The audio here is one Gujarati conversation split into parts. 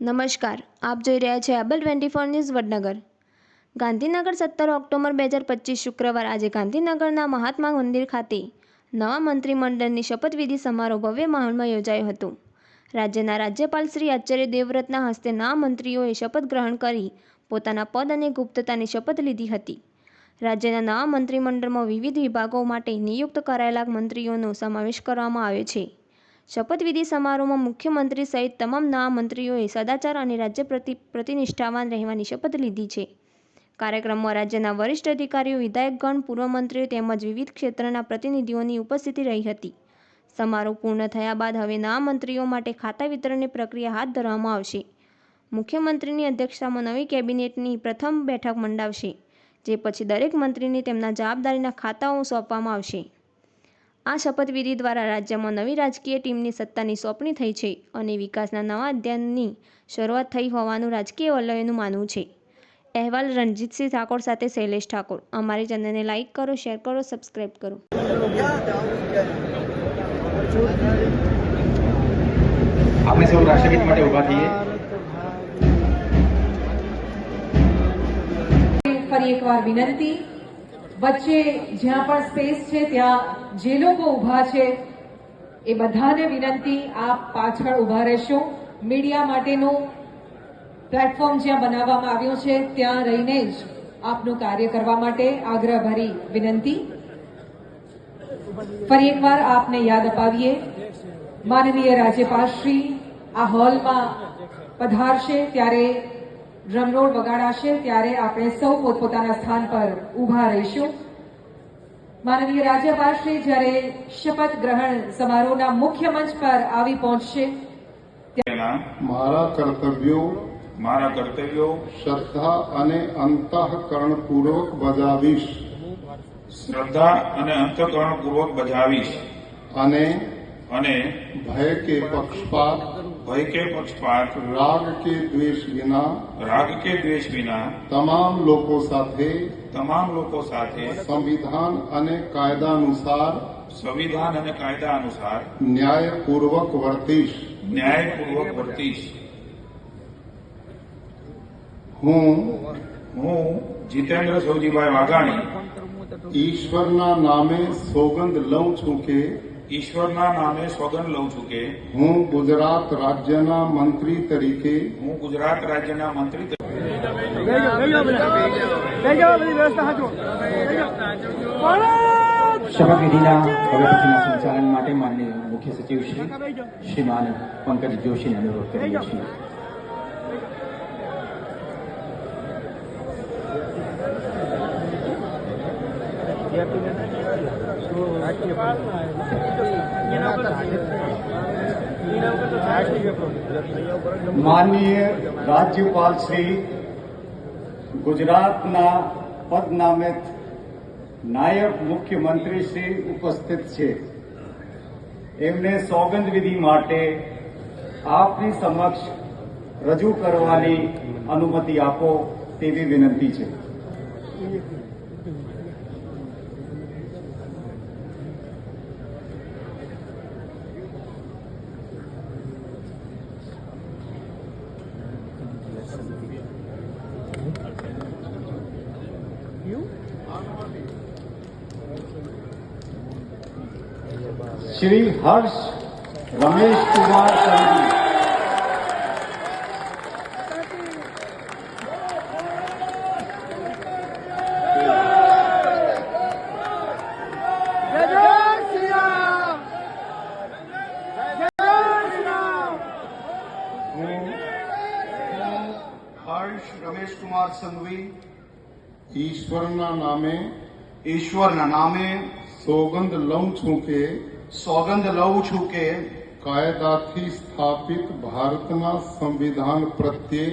નમસ્કાર. આપ જોઈ રહ્યા છો able twenty four news Vadnagar. Gandhinagar સત્તર ઓક્ટોબર બે હજાર પચીસ શુક્રવાર આજે ગાંધીનગરના મહાત્મા મંદિર ખાતે નવા મંત્રીમંડળની શપથવિધિ સમારોહ ભવ્ય માહોલમાં યોજાયો હતો. રાજ્યના રાજ્યપાલ શ્રી આચાર્ય દેવવ્રતના હસ્તે નવા મંત્રીઓએ શપથ ગ્રહણ કરી પોતાના પદ અને ગુપ્તતાની શપથ લીધી હતી. રાજ્યના નવા મંત્રીમંડળમાં વિવિધ વિભાગો માટે નિયુક્ત કરાયેલા મંત્રીઓનો સમાવેશ કરવામાં આવ્યો છે. શપથવિધિ સમારોહમાં મુખ્યમંત્રી સહિત તમામ નવા મંત્રીઓએ સદાચાર અને રાજ્ય પ્રતિ, પ્રતિનિષ્ઠાવાન રહેવાની શપથ લીધી છે. કાર્યક્રમમાં રાજ્યના વરિષ્ઠ અધિકારીઓ, વિધાયકગણ પૂર્વ મંત્રીઓ તેમજ વિવિધ ક્ષેત્રના પ્રતિનિધિઓની ઉપસ્થિતિ રહી હતી. સમારોહ પૂર્ણ થયા બાદ હવે નવા મંત્રીઓ માટે ખાતા વિતરણની પ્રક્રિયા હાથ ધરવામાં આવશે. મુખ્યમંત્રીની અધ્યક્ષતામાં નવી કેબિનેટની પ્રથમ બેઠક મંડાવશે, જે પછી દરેક મંત્રીને તેમના જવાબદારીના ખાતાઓ સોંપવામાં આવશે. આ શપથવિધિ દ્વારા રાજ્યમાં નવી રાજકીય ટીમની સત્તાની સોંપણી થઈ છે અને વિકાસના નવા અધ્યયનની શરૂઆત થઈ હોવાનું રાજકીય વલયોનું માનવું છે. અહેવાલ રણજીતસિંહ ઠાકોર સાથે શૈલેષ ઠાકોર. અમારી ચેનલને લાઇક કરો શેર કરો સબસ્ક્રાઇબ કરો. આપણે સૌ રાષ્ટ્રગીત માટે ઊભા થઈએ. ફરી એકવાર વિનંતી. વચ્ચે જ્યાં પણ સ્પેસ છે, ત્યાં જે લોકો ઊભા છે, એ બધાને વિનંતી આપ પાછળ ઊભા રહેશો. મીડિયા માટેનું પ્લેટફોર્મ જ્યાં બનાવવામાં આવ્યું છે, ત્યાં રહીને જ આપનું કાર્ય કરવા માટે આગ્રહભરી વિનંતી. ફરી એકવાર આપને યાદ અપાવીએ, માનનીય રાજ્યપાલશ્રી આ હોલમાં પધારશે, ત્યારે ડ્રમરોલ વગાડાશે ત્યારે આપણે સૌ પોતપોતાના સ્થાન પર ઊભા રહીશું. માનનીય રાજ્યપાલશ્રી જ્યારે શપથ ગ્રહણ સમારોહના મુખ્ય મંચ પર આવી પહોંચશે તેના મારા કર્તવ્યો મારા કર્તવ્યો શ્રદ્ધા અને અંતઃકરણપૂર્વક બજાવીશ. શ્રદ્ધા અને અંતઃકરણપૂર્વક બજાવીશ. અને અને ભય કે પક્ષપાત ભય કે પક્ષપાત રાગ કે દ્વેષ વિના રાગ કે દ્વેષ વિના તમામ લોકો સાથે તમામ લોકો સાથે સંવિધાન અને કાયદાનુસાર સંવિધાન અને કાયદા અનુસાર ન્યાયપૂર્વક વર્તીશ ન્યાયપૂર્વક વર્તીશ હું હું જીતેન્દ્ર સૌજીભાઈ વાઘાણી ઈશ્વરના નામે સોગંદ લઉં છું કે ઈશ્વરના નામે સોગંદ લઉં છું કે હું ગુજરાત રાજ્યના મંત્રી તરીકે હું ગુજરાત રાજ્યના મંત્રી તરીકે શપથવિધિના હવે પછીના સંચાલન માટે માનનીય મુખ્ય સચિવ શ્રી શ્રીમાન પંકજ જોશીને અનુરોધ કરીએ છીએ. માનનીય રાજ્યપાલ શ્રી ગુજરાતના પદનામિત નાયબ મુખ્યમંત્રી શ્રી ઉપસ્થિત છે. એમને સોગંદ વિધિ માટે આપની સમક્ષ રજૂ કરવાની અનુમતિ આપો તેવી વિનંતી છે. श्री हर्ष रमेश कुमार संघी हर्ष रमेश कुमार संघवी। ઈશ્વરના નામે ઈશ્વરના નામે સોગંદ લઉં છું કે સોગંદ લઉં છું કે કાયદાથી સ્થાપિત ભારતના સંવિધાન પ્રત્યે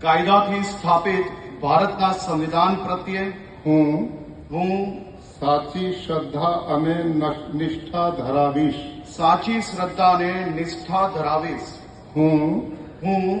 કાયદાથી સ્થાપિત ભારતના સંવિધાન પ્રત્યે હું હું સાચી શ્રદ્ધા અને નશ- નિષ્ઠા ધરાવીશ સાચી શ્રદ્ધા અને નિષ્ઠા ધરાવીશ હું હું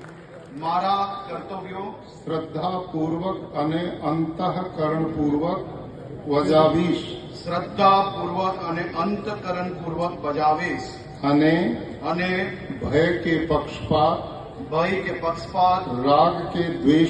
મારા કર્તવ્યો શ્રદ્ધાપૂર્વક અને અંતઃકરણપૂર્વક બજાવીશ શ્રદ્ધાપૂર્વક અને અંતકરણપૂર્વક બજાવીશ અને અને ભય કે પક્ષપાત ભય કે પક્ષપાત રાગ કે દ્વેષ